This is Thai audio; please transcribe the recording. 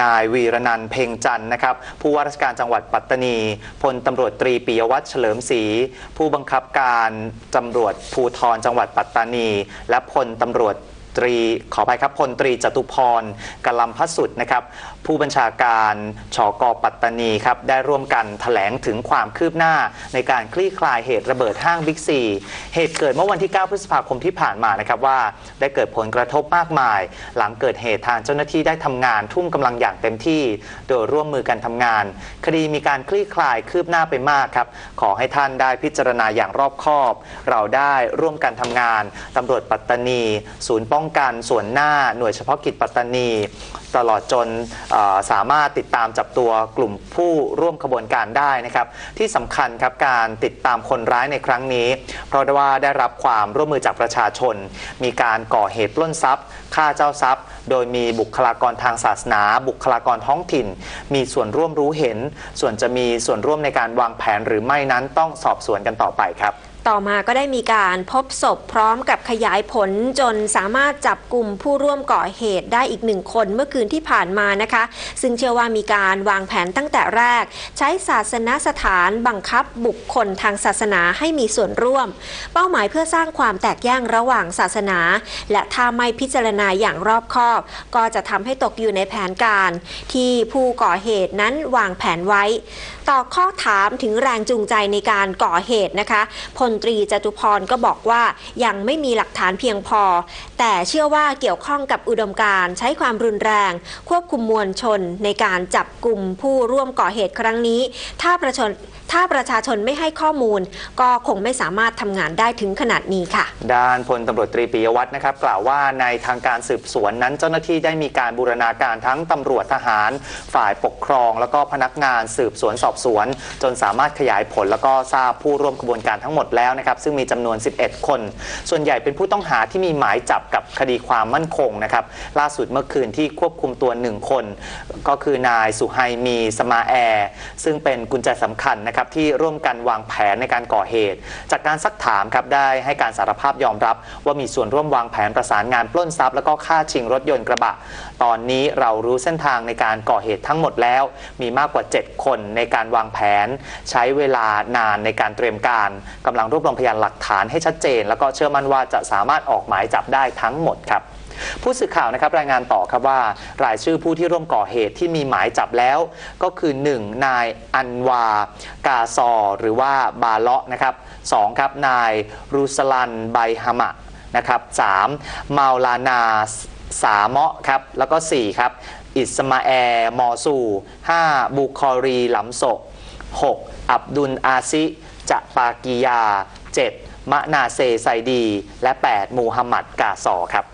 นายวีรนันท์เพ่งจันทร์นะครับ ผู้ว่าราชการจังหวัดปัตตานี พลตำรวจตรีปิยวัฒน์เฉลิมศรีผู้บังคับการตำรวจภูธรจังหวัดปัตตานี และพลตำรวจ ตรีขออภัยครับพลตรีจตุพรกลัมพสุดนะครับผู้บัญชาการชกปัตตานีครับได้ร่วมกันแถลงถึงความคืบหน้าในการคลี่คลายเหตุระเบิดห้างบิ๊กซีเหตุเกิดเมื่อวันที่ 9 พฤษภาคมที่ผ่านมานะครับว่า ได้เกิดผลกระทบมากมาย หลังเกิดเหตุทางเจ้าหน้าที่ได้ทำงานทุ่มกำลังอย่างเต็มที่ โดยร่วมมือกันทำงาน คดีมีการคลี่คลายคืบหน้าไปมากครับขอให้ท่านได้พิจารณาอย่างรอบคอบ เราได้ร่วมกันทำงานตำรวจปัตตานี ศูนย์ป้องกันส่วนหน้าหน่วยเฉพาะกิจปัตตานี ตลอดจนสามารถติดตามจับตัวกลุ่มผู้ร่วมขบวนการได้นะครับ ที่สำคัญครับการติดตามคนร้ายในครั้งนี้ เพราะว่าได้รับความร่วมมือจากประชาชน มีการก่อเหตุปล้นทรัพย์ ฆ่าเจ้าทรัพย์ โดยมีบุคลากรทางศาสนา บุคลากรท้องถิ่น มีส่วนร่วมรู้เห็น ส่วนจะมีส่วนร่วมในการวางแผนหรือไม่นั้นต้องสอบสวนกันต่อไปครับต่อมาก็ได้มีการพบศพพร้อมกับขยายผลจนสามารถจับกลุ่มผู้ร่วมก่อเหตุได้อีกหนึ่งคนเมื่อคืนที่ผ่านมานะคะ ซึ่งเชื่อว่ามีการวางแผนตั้งแต่แรก ใช้ศาสนสถานบังคับบุคคลทางศาสนาให้มีส่วนร่วม เป้าหมายเพื่อสร้างความแตกแยกระหว่างศาสนา และถ้าไม่พิจารณาอย่างรอบคอบ ก็จะทำให้ตกอยู่ในแผนการ ที่ผู้ก่อเหตุนั้นวางแผนไว้ ต่อข้อถามถึงแรงจูงใจในการก่อเหตุนะคะพลตรีจตุพรก็บอกว่ายังไม่มีหลักฐานเพียงพอ แต่เชื่อว่าเกี่ยวข้องกับอุดมการใช้ความรุนแรง ควบคุมมวลชนในการจับกลุ่มผู้ร่วมก่อเหตุครั้งนี้ ถ้าประชาชนถ้าประชาชนไม่ให้ข้อมูล ก็คงไม่สามารถทำงานได้ถึงขนาดนี้ค่ะ ด้านพลตำรวจตรีปิยวัฒน์นะครับ กล่าวว่าในทางการการสืบสวนนั้น เจ้าหน้าที่ได้มีการบูรณาการทั้งตำรวจทหาร ฝ่ายปกครอง แล้วก็พนักงานสืบสวนสอบสวน จนสามารถขยายผลแล้วก็ทราบผู้ร่วมกระบวนการทั้งหมดแล้วนะครับซึ่งมีจำนวน 11 คน ส่วนใหญ่เป็นผู้ต้องหาที่มีหมายจับกับคดีความมั่นคงนะครับล่าสุดเมื่อคืนที่ควบคุมตัว 1 คน ก็คือนายสุไฮมีสมาแอร์ซึ่งเป็นกุญแจสำคัญนะครับที่ร่วมกันวางแผนในการก่อเหตุ จากการซักถามครับได้ให้การสารภาพยอมรับ ว่ามีส่วนร่วมวางแผนประสานงานปล้นทรัพย์แล้วก็ฆ่าชิงรถยนต์กระบะ ตอนนี้เรารู้เส้นทางในการก่อเหตุทั้งหมดแล้ว มีมากกว่า 7 คนในการวางแผน ใช้เวลานานในการเตรียมการกำลังรวบรวมพยานหลักฐานให้ชัดเจน แล้วก็เชื่อมั่นว่าจะสามารถออกหมายจับได้ทั้งหมดครับผู้สื่อข่าวนะครับรายงานต่อครับว่ารายชื่อผู้ที่ร่วมก่อเหตุที่มีหมายจับแล้ว ก็คือ 1. นายอันวา กาซอ หรือว่าบาเลาะนะครับ 2. ครับนายรูสลันไบฮามะ นะครับ 3. มาลานาสาเมะครับ แล้วก็ 4 ครับ อิสมาแอร์มอซู 5. บุคอรีหลำโศก 6. อับดุลอาซิจะปากียา 7. มะนาเซไซดี และ 8. มูฮัมหมัดกาซอครับ